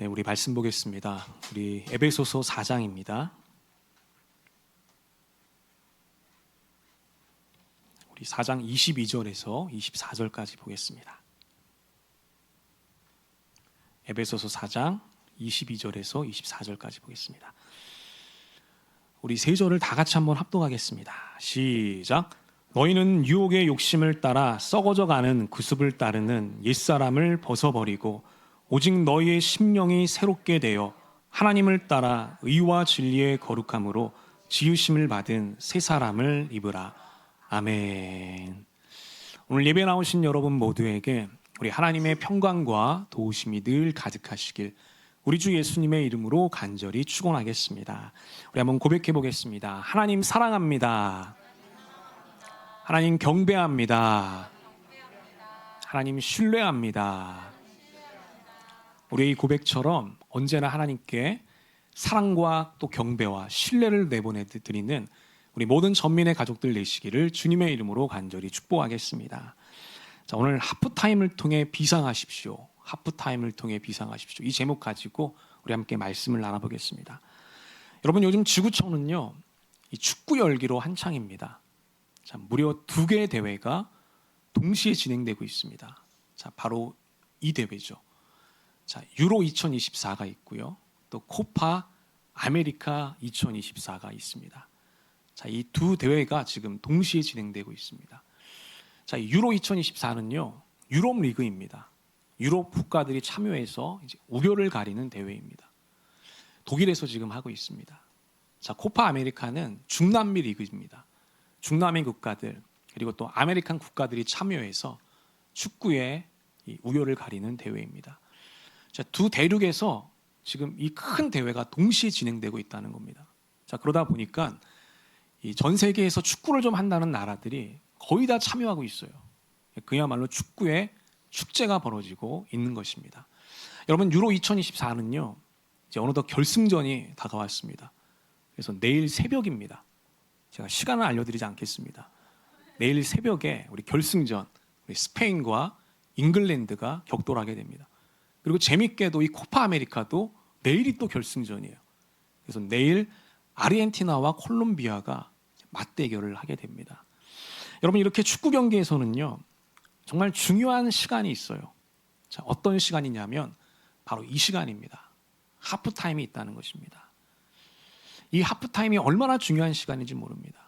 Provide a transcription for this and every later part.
네, 우리 말씀 보겠습니다. 우리 에베소서 4장입니다. 우리 4장 22절에서 24절까지 보겠습니다. 에베소서 4장 22절에서 24절까지 보겠습니다. 우리 세 절을 다 같이 한번 합독하겠습니다. 시작. 너희는 유혹의 욕심을 따라 썩어져 가는 구습을 따르는 옛사람을 벗어버리고 오직 너희의 심령이 새롭게 되어 하나님을 따라 의와 진리의 거룩함으로 지으심을 받은 새 사람을 입으라. 아멘. 오늘 예배 나오신 여러분 모두에게 우리 하나님의 평강과 도우심이 늘 가득하시길 우리 주 예수님의 이름으로 간절히 축원하겠습니다. 우리 한번 고백해 보겠습니다. 하나님 사랑합니다. 하나님 경배합니다. 하나님 신뢰합니다. 우리의 이 고백처럼 언제나 하나님께 사랑과 또 경배와 신뢰를 내보내 드리는 우리 모든 전민의 가족들 되시기를 주님의 이름으로 간절히 축복하겠습니다. 자, 오늘 하프타임을 통해 비상하십시오. 하프타임을 통해 비상하십시오. 이 제목 가지고 우리 함께 말씀을 나눠보겠습니다. 여러분 요즘 지구촌은요 이 축구 열기로 한창입니다. 자, 무려 두 개의 대회가 동시에 진행되고 있습니다. 자, 바로 이 대회죠. 자, 유로 2024가 있고요. 또 코파 아메리카 2024가 있습니다. 자, 이 두 대회가 지금 동시에 진행되고 있습니다. 자, 이 유로 2024는요. 유럽 리그입니다. 유럽 국가들이 참여해서 우려를 가리는 대회입니다. 독일에서 지금 하고 있습니다. 자, 코파 아메리카는 중남미 리그입니다. 중남미 국가들 그리고 또 아메리칸 국가들이 참여해서 축구의 이 우열을 가리는 대회입니다. 자, 두 대륙에서 지금 이 큰 대회가 동시에 진행되고 있다는 겁니다. 자, 그러다 보니까 이 전 세계에서 축구를 좀 한다는 나라들이 거의 다 참여하고 있어요. 그야말로 축구의 축제가 벌어지고 있는 것입니다. 여러분 유로 2024는요. 이제 어느덧 결승전이 다가왔습니다. 그래서 내일 새벽입니다. 제가 시간을 알려드리지 않겠습니다. 내일 새벽에 우리 결승전 우리 스페인과 잉글랜드가 격돌하게 됩니다. 그리고 재밌게도 이 코파 아메리카도 내일이 또 결승전이에요. 그래서 내일 아르헨티나와 콜롬비아가 맞대결을 하게 됩니다. 여러분 이렇게 축구 경기에서는요 정말 중요한 시간이 있어요. 자 어떤 시간이냐면 바로 이 시간입니다. 하프 타임이 있다는 것입니다. 이 하프 타임이 얼마나 중요한 시간인지 모릅니다.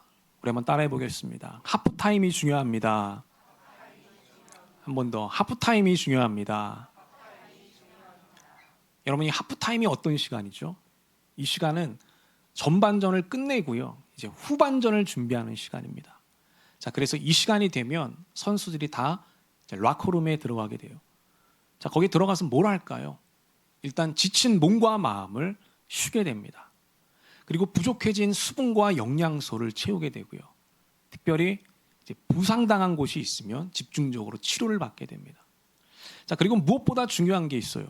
우리 한번 따라해 보겠습니다. 하프 타임이 중요합니다. 한 번 더 하프 타임이 중요합니다. 여러분 이 하프 타임이 어떤 시간이죠? 이 시간은 전반전을 끝내고요. 이제 후반전을 준비하는 시간입니다. 자, 그래서 이 시간이 되면 선수들이 다 라커룸에 들어가게 돼요. 자, 거기 들어가서 뭘 할까요? 일단 지친 몸과 마음을 쉬게 됩니다. 그리고 부족해진 수분과 영양소를 채우게 되고요. 특별히 부상당한 곳이 있으면 집중적으로 치료를 받게 됩니다. 자, 그리고 무엇보다 중요한 게 있어요.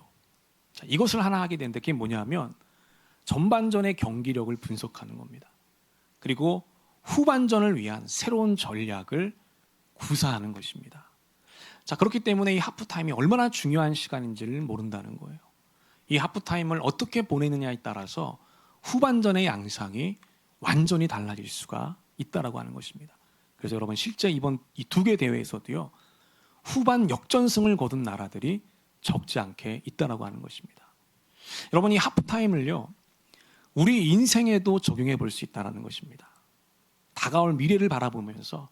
자, 이것을 하나 하게 되는데 그게 뭐냐면 전반전의 경기력을 분석하는 겁니다. 그리고 후반전을 위한 새로운 전략을 구사하는 것입니다. 자, 그렇기 때문에 이 하프타임이 얼마나 중요한 시간인지를 모른다는 거예요. 이 하프타임을 어떻게 보내느냐에 따라서 후반전의 양상이 완전히 달라질 수가 있다라고 하는 것입니다. 그래서 여러분 실제 이번 이 두 개 대회에서도요. 후반 역전승을 거둔 나라들이 적지 않게 있다라고 하는 것입니다. 여러분 이 하프타임을요. 우리 인생에도 적용해 볼 수 있다라는 것입니다. 다가올 미래를 바라보면서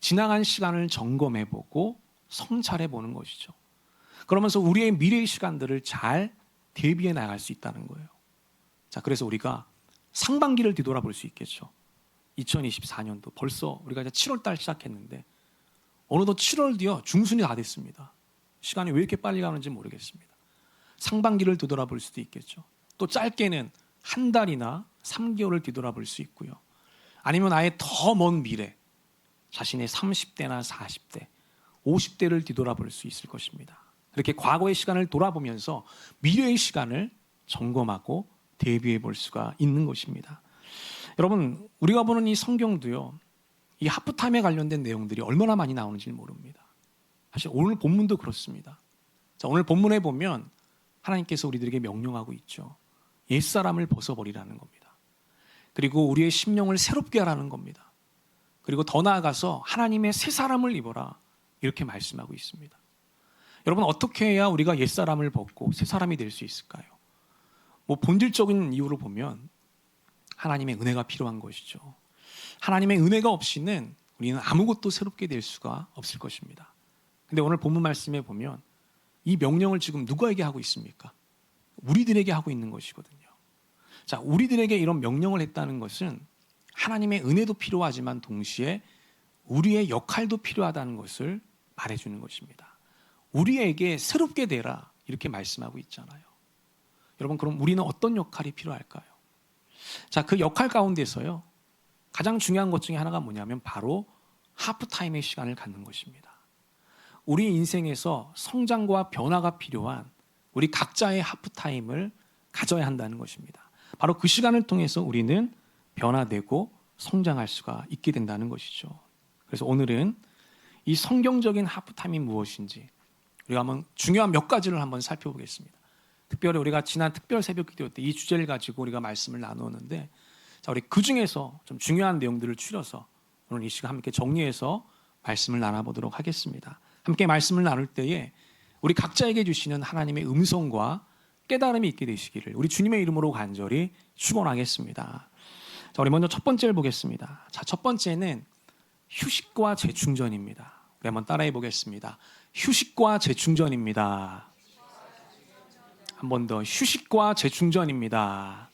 지나간 시간을 점검해 보고 성찰해 보는 것이죠. 그러면서 우리의 미래의 시간들을 잘 대비해 나갈 수 있다는 거예요. 자, 그래서 우리가 상반기를 뒤돌아볼 수 있겠죠. 2024년도 벌써 우리가 이제 7월 달 시작했는데 어느덧 7월 뒤어 중순이 다 됐습니다. 시간이 왜 이렇게 빨리 가는지 모르겠습니다. 상반기를 뒤돌아볼 수도 있겠죠. 또 짧게는 한 달이나 3개월을 뒤돌아볼 수 있고요. 아니면 아예 더 먼 미래, 자신의 30대나 40대, 50대를 뒤돌아볼 수 있을 것입니다. 이렇게 과거의 시간을 돌아보면서 미래의 시간을 점검하고 대비해 볼 수가 있는 것입니다. 여러분, 우리가 보는 이 성경도요, 이 하프타임에 관련된 내용들이 얼마나 많이 나오는지 모릅니다. 사실 오늘 본문도 그렇습니다. 자, 오늘 본문에 보면 하나님께서 우리들에게 명령하고 있죠. 옛사람을 벗어버리라는 겁니다. 그리고 우리의 심령을 새롭게 하라는 겁니다. 그리고 더 나아가서 하나님의 새 사람을 입어라. 이렇게 말씀하고 있습니다. 여러분 어떻게 해야 우리가 옛사람을 벗고 새 사람이 될 수 있을까요? 뭐 본질적인 이유로 보면 하나님의 은혜가 필요한 것이죠. 하나님의 은혜가 없이는 우리는 아무것도 새롭게 될 수가 없을 것입니다. 근데 오늘 본문 말씀에 보면 이 명령을 지금 누구에게 하고 있습니까? 우리들에게 하고 있는 것이거든요. 자, 우리들에게 이런 명령을 했다는 것은 하나님의 은혜도 필요하지만 동시에 우리의 역할도 필요하다는 것을 말해주는 것입니다. 우리에게 새롭게 되라 이렇게 말씀하고 있잖아요. 여러분 그럼 우리는 어떤 역할이 필요할까요? 자, 그 역할 가운데서요. 가장 중요한 것 중에 하나가 뭐냐면 바로 하프타임의 시간을 갖는 것입니다. 우리 인생에서 성장과 변화가 필요한 우리 각자의 하프타임을 가져야 한다는 것입니다. 바로 그 시간을 통해서 우리는 변화되고 성장할 수가 있게 된다는 것이죠. 그래서 오늘은 이 성경적인 하프타임이 무엇인지 우리가 한번 중요한 몇 가지를 한번 살펴보겠습니다. 특별히 우리가 지난 특별 새벽 기도 때 이 주제를 가지고 우리가 말씀을 나누었는데 자 우리 그 중에서 좀 중요한 내용들을 추려서 오늘 이 시간 함께 정리해서 말씀을 나눠보도록 하겠습니다. 함께 말씀을 나눌 때에 우리 각자에게 주시는 하나님의 음성과 깨달음이 있게 되시기를 우리 주님의 이름으로 간절히 축원하겠습니다. 자, 우리 먼저 첫 번째를 보겠습니다. 자, 첫 번째는 휴식과 재충전입니다. 우리 한번 따라해 보겠습니다. 휴식과 재충전입니다. 한 번 더 휴식과 재충전입니다.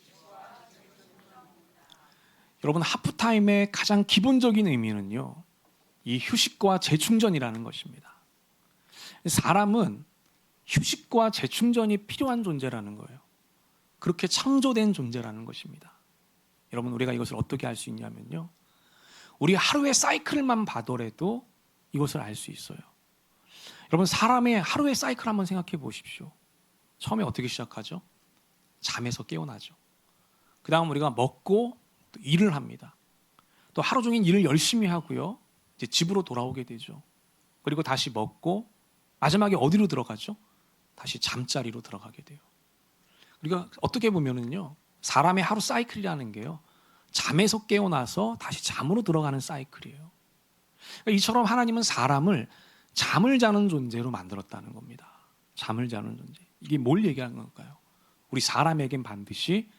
여러분 하프타임의 가장 기본적인 의미는요. 이 휴식과 재충전이라는 것입니다. 사람은 휴식과 재충전이 필요한 존재라는 거예요. 그렇게 창조된 존재라는 것입니다. 여러분 우리가 이것을 어떻게 알 수 있냐면요. 우리 하루의 사이클만 봐더라도 이것을 알 수 있어요. 여러분 사람의 하루의 사이클 한번 생각해 보십시오. 처음에 어떻게 시작하죠? 잠에서 깨어나죠. 그 다음 우리가 먹고 또 일을 합니다. 또 하루 종일 일을 열심히 하고요. 이제 집으로 돌아오게 되죠. 그리고 다시 먹고 마지막에 어디로 들어가죠? 다시 잠자리로 들어가게 돼요. 우리가 어떻게 보면은요. 사람의 하루 사이클이라는 게요. 잠에서 깨어나서 다시 잠으로 들어가는 사이클이에요. 그러니까 이처럼 하나님은 사람을 잠을 자는 존재로 만들었다는 겁니다. 잠을 자는 존재. 이게 뭘 얘기하는 걸까요? 우리 사람에겐 반드시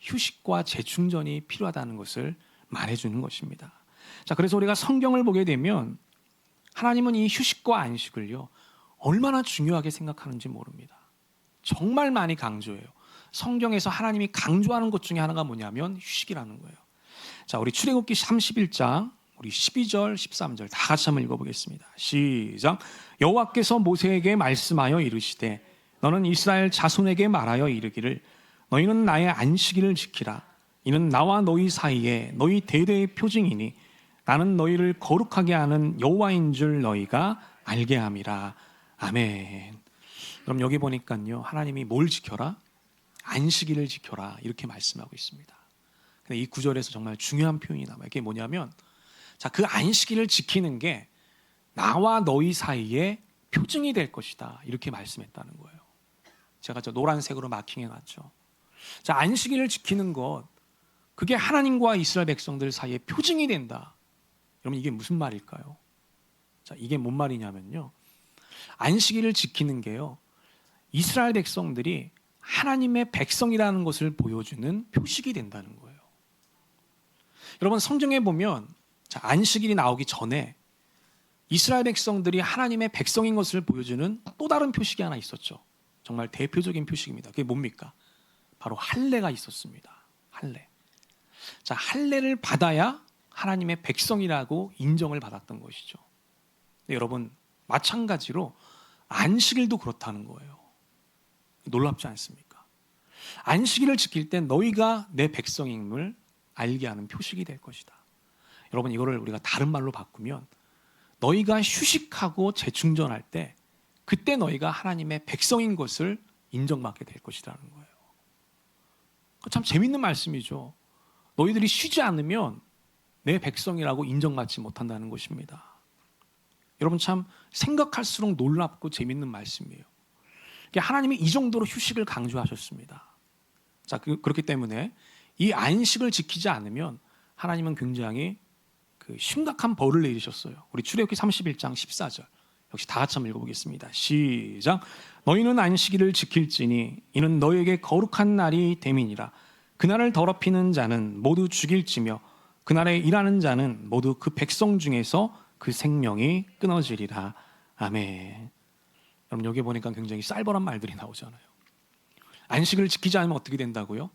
휴식과 재충전이 필요하다는 것을 말해주는 것입니다. 자, 그래서 우리가 성경을 보게 되면 하나님은 이 휴식과 안식을요, 얼마나 중요하게 생각하는지 모릅니다. 정말 많이 강조해요. 성경에서 하나님이 강조하는 것 중에 하나가 뭐냐면 휴식이라는 거예요. 자, 우리 출애굽기 31장 우리 12절, 13절 다 같이 한번 읽어보겠습니다. 시작. 여호와께서 모세에게 말씀하여 이르시되 너는 이스라엘 자손에게 말하여 이르기를 너희는 나의 안식일을 지키라. 이는 나와 너희 사이에 너희 대대의 표징이니 나는 너희를 거룩하게 하는 여호와인 줄 너희가 알게 함이라. 아멘. 그럼 여기 보니까요. 하나님이 뭘 지켜라? 안식일을 지켜라. 이렇게 말씀하고 있습니다. 근데 이 구절에서 정말 중요한 표현이 남아요. 이게 뭐냐면 자, 그 안식일을 지키는 게 나와 너희 사이에 표징이 될 것이다. 이렇게 말씀했다는 거예요. 제가 저 노란색으로 마킹해 놨죠. 자, 안식일을 지키는 것 그게 하나님과 이스라엘 백성들 사이에 표징이 된다. 여러분 이게 무슨 말일까요? 자, 이게 뭔 말이냐면요. 안식일을 지키는 게요. 이스라엘 백성들이 하나님의 백성이라는 것을 보여주는 표식이 된다는 거예요. 여러분 성경에 보면 자, 안식일이 나오기 전에 이스라엘 백성들이 하나님의 백성인 것을 보여주는 또 다른 표식이 하나 있었죠. 정말 대표적인 표식입니다. 그게 뭡니까? 바로 할례가 있었습니다. 할례. 자, 할례를 받아야 하나님의 백성이라고 인정을 받았던 것이죠. 여러분, 마찬가지로 안식일도 그렇다는 거예요. 놀랍지 않습니까? 안식일을 지킬 때 너희가 내 백성임을 알게 하는 표식이 될 것이다. 여러분 이거를 우리가 다른 말로 바꾸면 너희가 휴식하고 재충전할 때 그때 너희가 하나님의 백성인 것을 인정받게 될 것이라는 거예요. 참 재밌는 말씀이죠. 너희들이 쉬지 않으면 내 백성이라고 인정받지 못한다는 것입니다. 여러분 참 생각할수록 놀랍고 재밌는 말씀이에요. 하나님이 이 정도로 휴식을 강조하셨습니다. 자, 그, 그렇기 때문에 이 안식을 지키지 않으면 하나님은 굉장히 그 심각한 벌을 내리셨어요. 우리 출애굽기 31장 14절. 역시 다 같이 한번 읽어보겠습니다. 시작. 너희는 안식일을 지킬지니 이는 너희에게 거룩한 날이 됨이니라. 그날을 더럽히는 자는 모두 죽일지며 그날에 일하는 자는 모두 그 백성 중에서 그 생명이 끊어지리라. 아멘. 여러분 여기 보니까 굉장히 쌀벌한 말들이 나오잖아요. 안식을 지키지 않으면 어떻게 된다고요?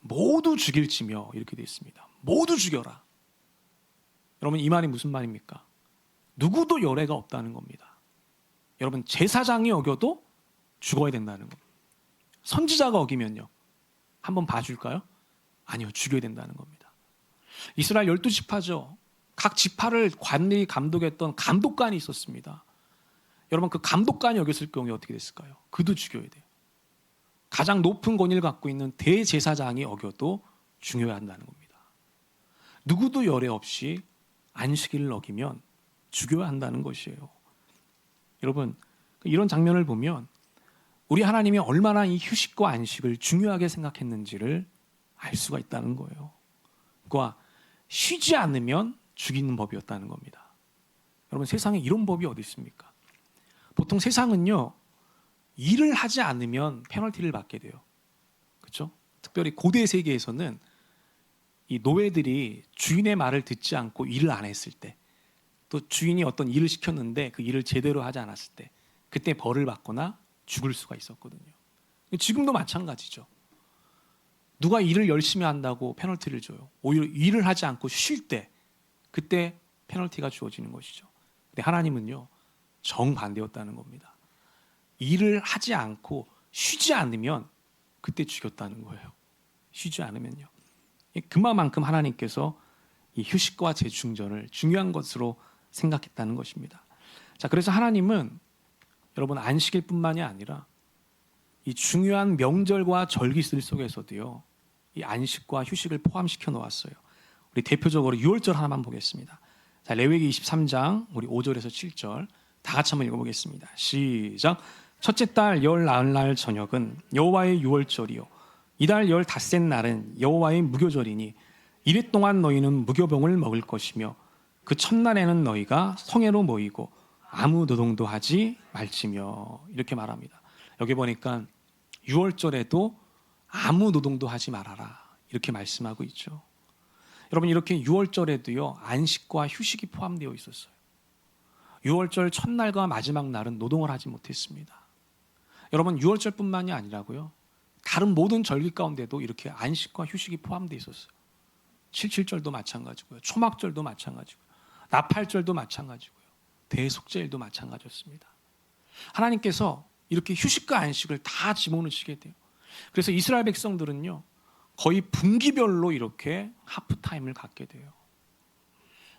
모두 죽일지며 이렇게 되어 있습니다. 모두 죽여라. 여러분 이 말이 무슨 말입니까? 누구도 열애가 없다는 겁니다. 여러분 제사장이 어겨도 죽어야 된다는 겁니다. 선지자가 어기면요. 한번 봐줄까요? 아니요. 죽여야 된다는 겁니다. 이스라엘 열두 지파죠. 각 지파를 관리 감독했던 감독관이 있었습니다. 여러분 그 감독관이 어겼을 경우에 어떻게 됐을까요? 그도 죽여야 돼요. 가장 높은 권위를 갖고 있는 대제사장이 어겨도 중요해야 한다는 겁니다. 누구도 열애 없이 안식일을 어기면 죽여야 한다는 것이에요. 여러분 이런 장면을 보면 우리 하나님이 얼마나 이 휴식과 안식을 중요하게 생각했는지를 알 수가 있다는 거예요. 그와 쉬지 않으면 죽이는 법이었다는 겁니다. 여러분 세상에 이런 법이 어디 있습니까? 보통 세상은요 일을 하지 않으면 페널티를 받게 돼요. 그렇죠? 특별히 고대 세계에서는 이 노예들이 주인의 말을 듣지 않고 일을 안 했을 때, 또 주인이 어떤 일을 시켰는데 그 일을 제대로 하지 않았을 때, 그때 벌을 받거나 죽을 수가 있었거든요. 지금도 마찬가지죠. 누가 일을 열심히 한다고 페널티를 줘요. 오히려 일을 하지 않고 쉴 때, 그때 페널티가 주어지는 것이죠. 근데 하나님은요, 정반대였다는 겁니다. 일을 하지 않고 쉬지 않으면 그때 죽였다는 거예요. 쉬지 않으면요. 그만큼 하나님께서 이 휴식과 재충전을 중요한 것으로 생각했다는 것입니다. 자, 그래서 하나님은 여러분 안식일 뿐만이 아니라 이 중요한 명절과 절기들 속에서도요. 이 안식과 휴식을 포함시켜 놓았어요. 우리 대표적으로 6월절 하나만 보겠습니다. 자, 레위기 23장 우리 5절에서 7절 다 같이 한번 읽어보겠습니다. 시작. 첫째 달 열 나흘날 저녁은 여호와의 유월절이요 이달 열 닷새 날은 여호와의 무교절이니 이래 동안 너희는 무교병을 먹을 것이며 그 첫날에는 너희가 성회로 모이고 아무 노동도 하지 말지며 이렇게 말합니다. 여기 보니까 유월절에도 아무 노동도 하지 말아라 이렇게 말씀하고 있죠. 여러분 이렇게 유월절에도요 안식과 휴식이 포함되어 있었어요. 유월절 첫날과 마지막 날은 노동을 하지 못했습니다. 여러분 6월절뿐만이 아니라고요. 다른 모든 절기 가운데도 이렇게 안식과 휴식이 포함되어 있었어요. 77절도 마찬가지고요. 초막절도 마찬가지고요. 나팔절도 마찬가지고요. 대속제일도 마찬가지였습니다. 하나님께서 이렇게 휴식과 안식을 다 집어넣으시게 돼요. 그래서 이스라엘 백성들은요. 거의 분기별로 이렇게 하프타임을 갖게 돼요.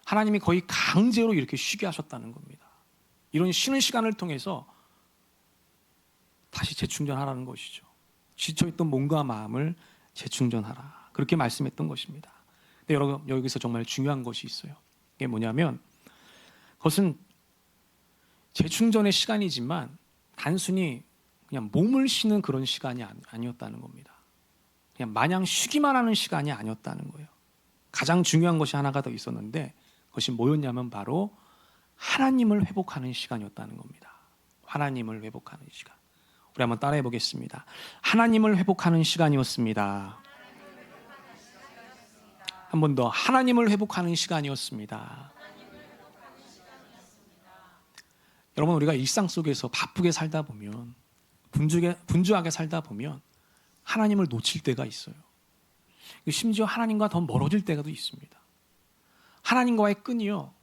하나님이 거의 강제로 이렇게 쉬게 하셨다는 겁니다. 이런 쉬는 시간을 통해서 다시 재충전하라는 것이죠. 지쳐있던 몸과 마음을 재충전하라. 그렇게 말씀했던 것입니다. 근데 여러분 여기서 정말 중요한 것이 있어요. 이게 뭐냐면 그것은 재충전의 시간이지만 단순히 그냥 몸을 쉬는 그런 시간이 아니었다는 겁니다. 그냥 마냥 쉬기만 하는 시간이 아니었다는 거예요. 가장 중요한 것이 하나가 더 있었는데 그것이 뭐였냐면 바로 하나님을 회복하는 시간이었다는 겁니다. 하나님을 회복하는 시간. 우리 한번 따라해 보겠습니다. 하나님을 회복하는 시간이었습니다. 한 번 더 하나님을 회복하는 시간이었습니다. 여러분 우리가 일상 속에서 바쁘게 살다 보면 분주하게, 살다 보면 하나님을 놓칠 때가 있어요. 심지어 하나님과 더 멀어질 때가 있습니다. 하나님과의 끈이요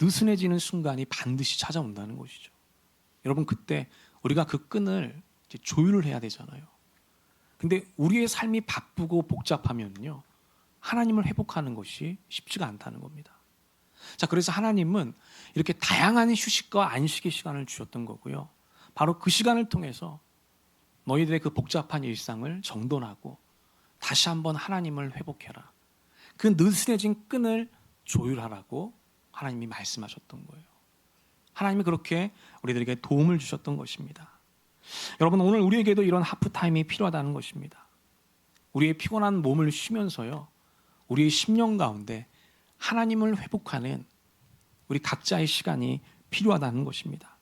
느슨해지는 순간이 반드시 찾아온다는 것이죠. 여러분 그때 우리가 그 끈을 조율을 해야 되잖아요. 근데 우리의 삶이 바쁘고 복잡하면요. 하나님을 회복하는 것이 쉽지가 않다는 겁니다. 자, 그래서 하나님은 이렇게 다양한 휴식과 안식의 시간을 주셨던 거고요. 바로 그 시간을 통해서 너희들의 그 복잡한 일상을 정돈하고 다시 한번 하나님을 회복해라. 그 느슨해진 끈을 조율하라고 하나님이 말씀하셨던 거예요. 하나님이 그렇게 우리들에게 도움을 주셨던 것입니다. 여러분 오늘 우리에게도 이런 하프 타임이 필요하다는 것입니다. 우리의 피곤한 몸을 쉬면서요. 우리의 심령 가운데 하나님을 회복하는 우리 각자의 시간이 필요하다는 것입니다.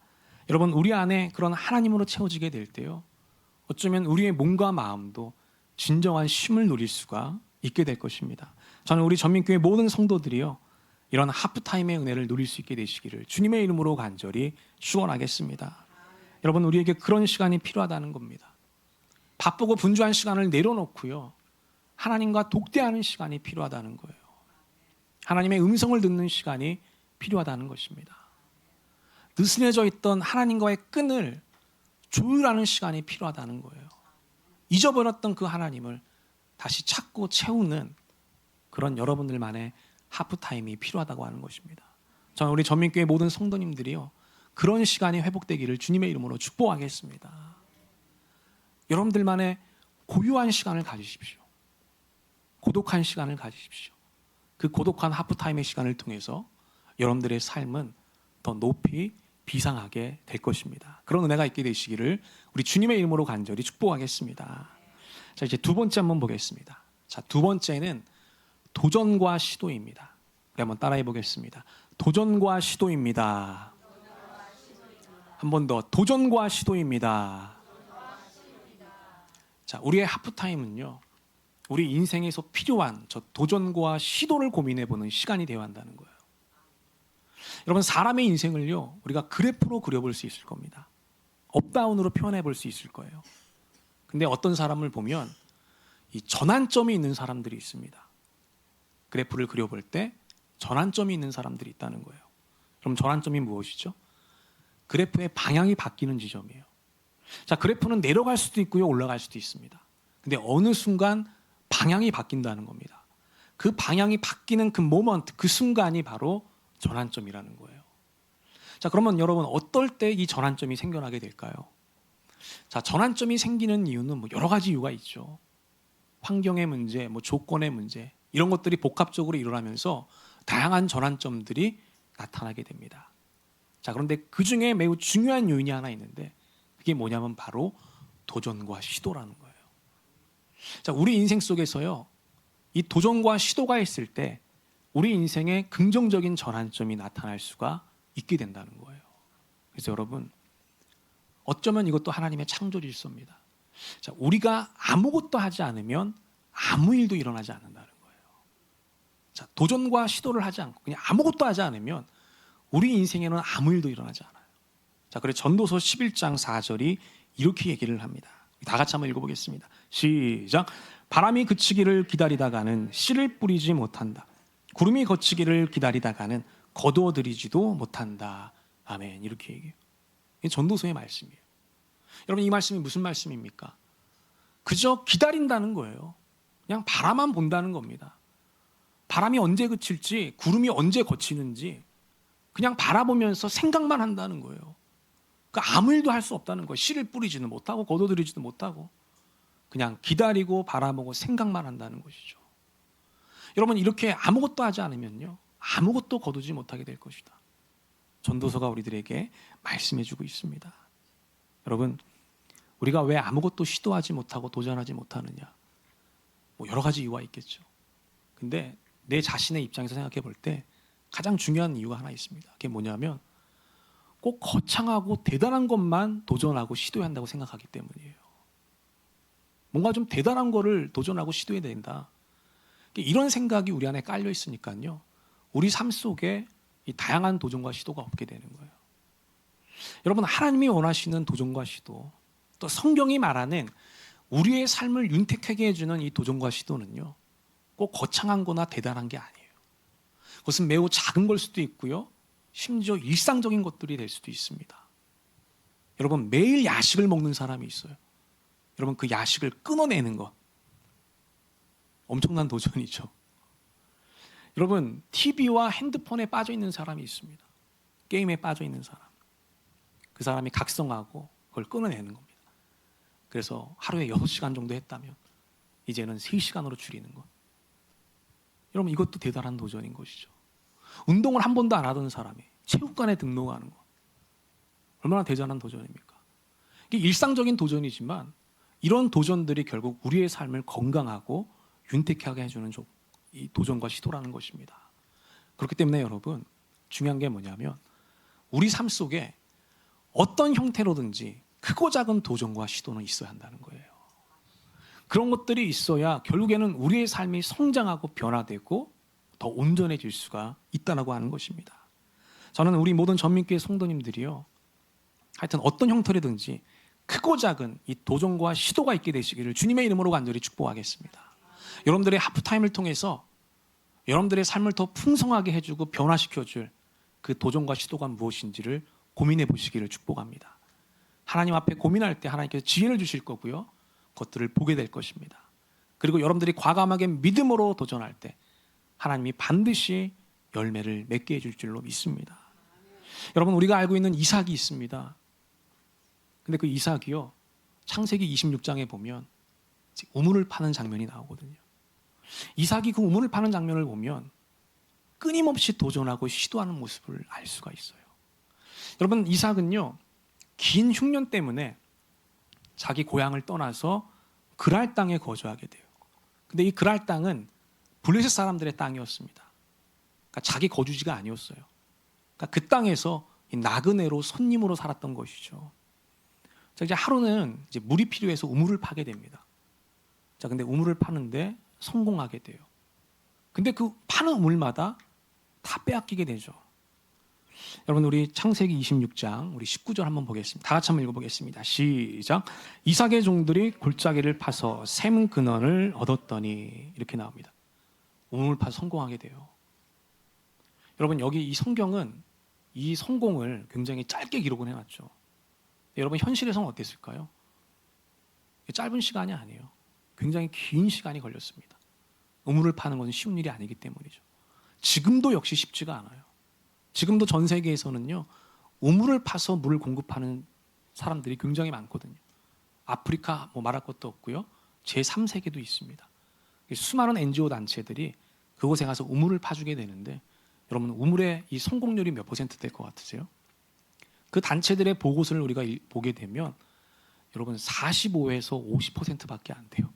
여러분 우리 안에 그런 하나님으로 채워지게 될 때요. 어쩌면 우리의 몸과 마음도 진정한 쉼을 누릴 수가 있게 될 것입니다. 저는 우리 전민교회 모든 성도들이요. 이런 하프타임의 은혜를 누릴 수 있게 되시기를 주님의 이름으로 간절히 축원하겠습니다. 여러분 우리에게 그런 시간이 필요하다는 겁니다. 바쁘고 분주한 시간을 내려놓고요. 하나님과 독대하는 시간이 필요하다는 거예요. 하나님의 음성을 듣는 시간이 필요하다는 것입니다. 느슨해져 있던 하나님과의 끈을 조율하는 시간이 필요하다는 거예요. 잊어버렸던 그 하나님을 다시 찾고 채우는 그런 여러분들만의 하프타임이 필요하다고 하는 것입니다. 저는 우리 전민교회 모든 성도님들이요. 그런 시간이 회복되기를 주님의 이름으로 축복하겠습니다. 여러분들만의 고요한 시간을 가지십시오. 고독한 시간을 가지십시오. 그 고독한 하프타임의 시간을 통해서 여러분들의 삶은 더 높이 비상하게 될 것입니다. 그런 은혜가 있게 되시기를 우리 주님의 이름으로 간절히 축복하겠습니다. 자, 이제 두 번째 한번 보겠습니다. 자, 두 번째는 도전과 시도입니다. 우리 한번 따라해 보겠습니다. 도전과 시도입니다. 한 번 더 도전과 시도입니다. 자, 우리의 하프타임은요. 우리 인생에서 필요한 저 도전과 시도를 고민해 보는 시간이 되어야 한다는 거예요. 여러분 사람의 인생을요 우리가 그래프로 그려볼 수 있을 겁니다. 업다운으로 표현해 볼 수 있을 거예요. 근데 어떤 사람을 보면 이 전환점이 있는 사람들이 있습니다. 그래프를 그려볼 때 전환점이 있는 사람들이 있다는 거예요. 그럼 전환점이 무엇이죠? 그래프의 방향이 바뀌는 지점이에요. 자, 그래프는 내려갈 수도 있고요, 올라갈 수도 있습니다. 근데 어느 순간 방향이 바뀐다는 겁니다. 그 방향이 바뀌는 그 모먼트, 그 순간이 바로 전환점이라는 거예요. 자, 그러면 여러분 어떨 때 이 전환점이 생겨나게 될까요? 자, 전환점이 생기는 이유는 뭐 여러 가지 이유가 있죠. 환경의 문제, 뭐 조건의 문제, 이런 것들이 복합적으로 일어나면서 다양한 전환점들이 나타나게 됩니다. 자, 그런데 그 중에 매우 중요한 요인이 하나 있는데 그게 뭐냐면 바로 도전과 시도라는 거예요. 자, 우리 인생 속에서요. 이 도전과 시도가 있을 때 우리 인생에 긍정적인 전환점이 나타날 수가 있게 된다는 거예요. 그래서 여러분 어쩌면 이것도 하나님의 창조 질서입니다. 자, 우리가 아무것도 하지 않으면 아무 일도 일어나지 않는다는 거예요. 자, 도전과 시도를 하지 않고 그냥 아무것도 하지 않으면 우리 인생에는 아무 일도 일어나지 않아요. 자, 그래 전도서 11장 4절이 이렇게 얘기를 합니다. 다 같이 한번 읽어보겠습니다. 시작. 바람이 그치기를 기다리다가는 씨를 뿌리지 못한다. 구름이 거치기를 기다리다가는 거두어들이지도 못한다. 아멘. 이렇게 얘기해요. 이게 전도서의 말씀이에요. 여러분 이 말씀이 무슨 말씀입니까? 그저 기다린다는 거예요. 그냥 바라만 본다는 겁니다. 바람이 언제 그칠지, 구름이 언제 거치는지 그냥 바라보면서 생각만 한다는 거예요. 그러니까 아무 일도 할 수 없다는 거예요. 씨를 뿌리지는 못하고 거둬들이지도 못하고 그냥 기다리고 바라보고 생각만 한다는 것이죠. 여러분 이렇게 아무것도 하지 않으면요 아무것도 거두지 못하게 될 것이다. 전도서가 우리들에게 말씀해 주고 있습니다. 여러분 우리가 왜 아무것도 시도하지 못하고 도전하지 못하느냐? 뭐 여러 가지 이유가 있겠죠. 근데 내 자신의 입장에서 생각해 볼 때 가장 중요한 이유가 하나 있습니다. 그게 뭐냐면 꼭 거창하고 대단한 것만 도전하고 시도해야 한다고 생각하기 때문이에요. 뭔가 좀 대단한 거를 도전하고 시도해야 된다. 이런 생각이 우리 안에 깔려 있으니까요. 우리 삶 속에 이 다양한 도전과 시도가 없게 되는 거예요. 여러분 하나님이 원하시는 도전과 시도 또 성경이 말하는 우리의 삶을 윤택하게 해주는 이 도전과 시도는요. 꼭 거창한 거나 대단한 게 아니에요. 그것은 매우 작은 걸 수도 있고요. 심지어 일상적인 것들이 될 수도 있습니다. 여러분 매일 야식을 먹는 사람이 있어요. 여러분 그 야식을 끊어내는 것 엄청난 도전이죠. 여러분 TV와 핸드폰에 빠져 있는 사람이 있습니다. 게임에 빠져 있는 사람. 그 사람이 각성하고 그걸 끊어내는 겁니다. 그래서 하루에 6시간 정도 했다면 이제는 3시간으로 줄이는 것. 여러분 이것도 대단한 도전인 것이죠. 운동을 한 번도 안 하던 사람이 체육관에 등록하는 것. 얼마나 대단한 도전입니까? 이게 일상적인 도전이지만 이런 도전들이 결국 우리의 삶을 건강하고 윤택하게 해주는 조- 이 도전과 시도라는 것입니다. 그렇기 때문에 여러분 중요한 게 뭐냐면 우리 삶 속에 어떤 형태로든지 크고 작은 도전과 시도는 있어야 한다는 거예요. 그런 것들이 있어야 결국에는 우리의 삶이 성장하고 변화되고 더 온전해질 수가 있다라고 하는 것입니다. 저는 우리 모든 전민교회 성도님들이요. 하여튼 어떤 형태로든지 크고 작은 이 도전과 시도가 있게 되시기를 주님의 이름으로 간절히 축복하겠습니다. 여러분들의 하프타임을 통해서 여러분들의 삶을 더 풍성하게 해주고 변화시켜줄 그 도전과 시도가 무엇인지를 고민해 보시기를 축복합니다. 하나님 앞에 고민할 때 하나님께서 지혜를 주실 거고요. 것들을 보게 될 것입니다. 그리고 여러분들이 과감하게 믿음으로 도전할 때 하나님이 반드시 열매를 맺게 해줄 줄로 믿습니다. 여러분 우리가 알고 있는 이삭이 있습니다. 근데 그 이삭이요 창세기 26장에 보면 우물을 파는 장면이 나오거든요. 이삭이 그 우물을 파는 장면을 보면 끊임없이 도전하고 시도하는 모습을 알 수가 있어요. 여러분 이삭은요 긴 흉년 때문에 자기 고향을 떠나서 그랄 땅에 거주하게 돼요. 근데 이 그랄 땅은 블레셋 사람들의 땅이었습니다. 그러니까 자기 거주지가 아니었어요. 그러니까 그 땅에서 이 나그네로 손님으로 살았던 것이죠. 자 이제 하루는 이제 물이 필요해서 우물을 파게 됩니다. 자 근데 우물을 파는데 성공하게 돼요. 근데 그 파는 우물마다 다 빼앗기게 되죠. 여러분 우리 창세기 26장 우리 19절 한번 보겠습니다. 다 같이 한번 읽어보겠습니다. 시작. 이삭의 종들이 골짜기를 파서 샘 근원을 얻었더니 이렇게 나옵니다. 우물 파서 성공하게 돼요. 여러분 여기 이 성경은 이 성공을 굉장히 짧게 기록을 해놨죠. 여러분 현실에서는 어땠을까요? 짧은 시간이 아니에요. 굉장히 긴 시간이 걸렸습니다. 우물을 파는 것은 쉬운 일이 아니기 때문이죠. 지금도 역시 쉽지가 않아요. 지금도 전 세계에서는요 우물을 파서 물을 공급하는 사람들이 굉장히 많거든요. 아프리카 뭐 말할 것도 없고요. 제 3세계도 있습니다. 수많은 NGO 단체들이 그곳에 가서 우물을 파주게 되는데 여러분 우물의 이 성공률이 몇 퍼센트 될 것 같으세요? 그 단체들의 보고서를 우리가 일- 보게 되면 여러분 45에서 50%밖에 안 돼요.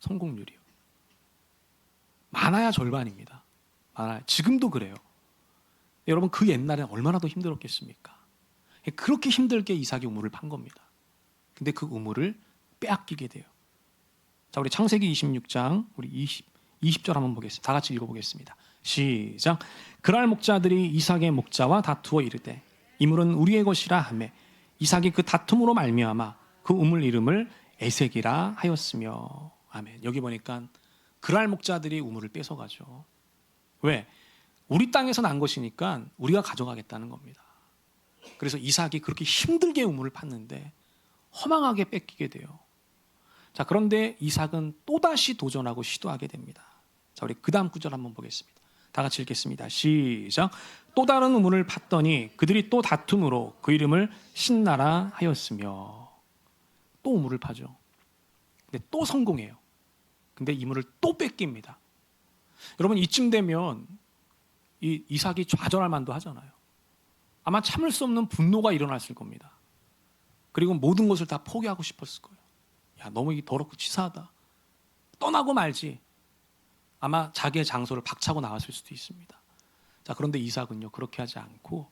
성공률이요. 많아야 절반입니다. 많아요. 지금도 그래요. 여러분 그 옛날엔 얼마나 더 힘들었겠습니까? 그렇게 힘들게 이삭이 우물을 판 겁니다. 근데 그 우물을 빼앗기게 돼요. 자, 우리 창세기 26장 우리 20 20절 한번 보겠습니다. 다 같이 읽어 보겠습니다. 시작. 그날 목자들이 이삭의 목자와 다투어 이르되 이 물은 우리의 것이라 하매 이삭이 그 다툼으로 말미암아 그 우물 이름을 에색이라 하였으며 아멘. 여기 보니까 그랄 목자들이 우물을 뺏어가죠. 왜? 우리 땅에서 난 것이니까 우리가 가져가겠다는 겁니다. 그래서 이삭이 그렇게 힘들게 우물을 팠는데 허망하게 뺏기게 돼요. 자, 그런데 이삭은 또다시 도전하고 시도하게 됩니다. 자, 우리 그 다음 구절 한번 보겠습니다. 다 같이 읽겠습니다. 시작. 또 다른 우물을 팠더니 그들이 또 다툼으로 그 이름을 신나라 하였으며 또 우물을 파죠. 근데 또 성공해요. 근데 이물을 또 뺏깁니다. 여러분 이쯤 되면 이 이삭이 좌절할 만도 하잖아요. 아마 참을 수 없는 분노가 일어났을 겁니다. 그리고 모든 것을 다 포기하고 싶었을 거예요. 야, 너무 이 더럽고 치사하다. 떠나고 말지. 아마 자기의 장소를 박차고 나왔을 수도 있습니다. 자, 그런데 이삭은요, 그렇게 하지 않고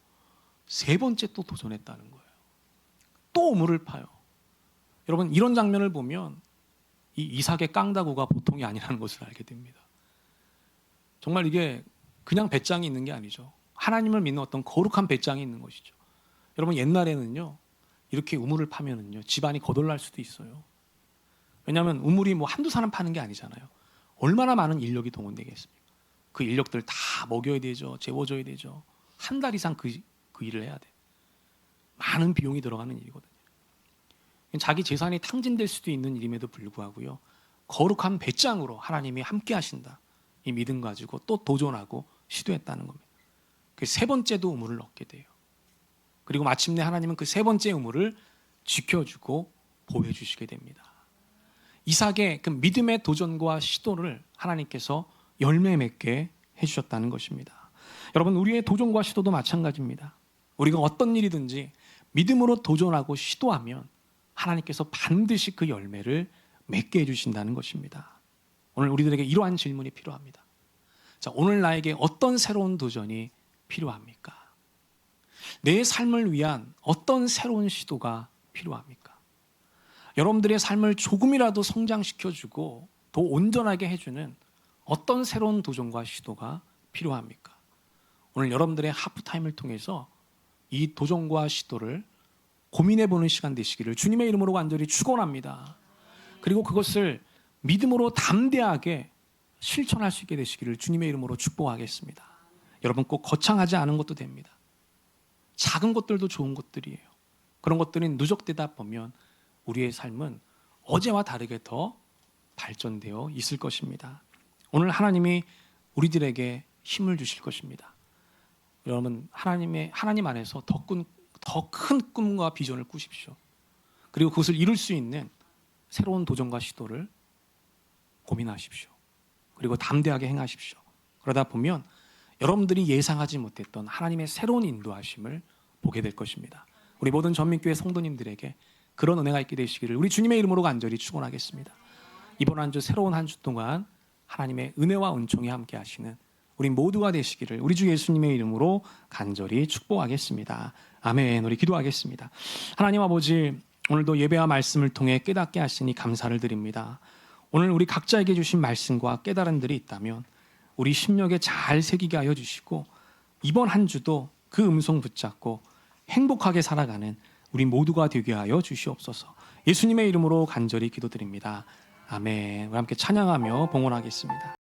세 번째 또 도전했다는 거예요. 또 우물을 파요. 여러분, 이런 장면을 보면 이 이삭의 깡다구가 보통이 아니라는 것을 알게 됩니다. 정말 이게 그냥 배짱이 있는 게 아니죠. 하나님을 믿는 어떤 거룩한 배짱이 있는 것이죠. 여러분 옛날에는요 이렇게 우물을 파면은요 집안이 거덜날 수도 있어요. 왜냐하면 우물이 뭐 한두 사람 파는 게 아니잖아요. 얼마나 많은 인력이 동원되겠습니까? 그 인력들 다 먹여야 되죠, 재워줘야 되죠. 한 달 이상 그, 그 일을 해야 돼. 많은 비용이 들어가는 일이거든요. 자기 재산이 탕진될 수도 있는 일임에도 불구하고요 거룩한 배짱으로 하나님이 함께 하신다. 이 믿음 가지고 또 도전하고 시도했다는 겁니다. 그 세 번째도 우물을 얻게 돼요. 그리고 마침내 하나님은 그 세 번째 우물을 지켜주고 보호해 주시게 됩니다. 이삭의 그 믿음의 도전과 시도를 하나님께서 열매 맺게 해주셨다는 것입니다. 여러분 우리의 도전과 시도도 마찬가지입니다. 우리가 어떤 일이든지 믿음으로 도전하고 시도하면 하나님께서 반드시 그 열매를 맺게 해주신다는 것입니다. 오늘 우리들에게 이러한 질문이 필요합니다. 자, 오늘 나에게 어떤 새로운 도전이 필요합니까? 내 삶을 위한 어떤 새로운 시도가 필요합니까? 여러분들의 삶을 조금이라도 성장시켜주고 더 온전하게 해주는 어떤 새로운 도전과 시도가 필요합니까? 오늘 여러분들의 하프타임을 통해서 이 도전과 시도를 고민해보는 시간 되시기를 주님의 이름으로 간절히 축원합니다. 그리고 그것을 믿음으로 담대하게 실천할 수 있게 되시기를 주님의 이름으로 축복하겠습니다. 여러분 꼭 거창하지 않은 것도 됩니다. 작은 것들도 좋은 것들이에요. 그런 것들이 누적되다 보면 우리의 삶은 어제와 다르게 더 발전되어 있을 것입니다. 오늘 하나님이 우리들에게 힘을 주실 것입니다. 여러분 하나님의 하나님 안에서 더 큰 꿈과 비전을 꾸십시오. 그리고 그것을 이룰 수 있는 새로운 도전과 시도를 고민하십시오. 그리고 담대하게 행하십시오. 그러다 보면 여러분들이 예상하지 못했던 하나님의 새로운 인도하심을 보게 될 것입니다. 우리 모든 전민교회 성도님들에게 그런 은혜가 있게 되시기를 우리 주님의 이름으로 간절히 축원하겠습니다. 이번 한 주 새로운 한 주 동안 하나님의 은혜와 은총이 함께 하시는 우리 모두가 되시기를 우리 주 예수님의 이름으로 간절히 축복하겠습니다. 아멘. 우리 기도하겠습니다. 하나님 아버지 오늘도 예배와 말씀을 통해 깨닫게 하시니 감사를 드립니다. 오늘 우리 각자에게 주신 말씀과 깨달음들이 있다면 우리 심령에 잘 새기게 하여 주시고 이번 한 주도 그 음성 붙잡고 행복하게 살아가는 우리 모두가 되게 하여 주시옵소서. 예수님의 이름으로 간절히 기도드립니다. 아멘. 우리 함께 찬양하며 봉헌하겠습니다.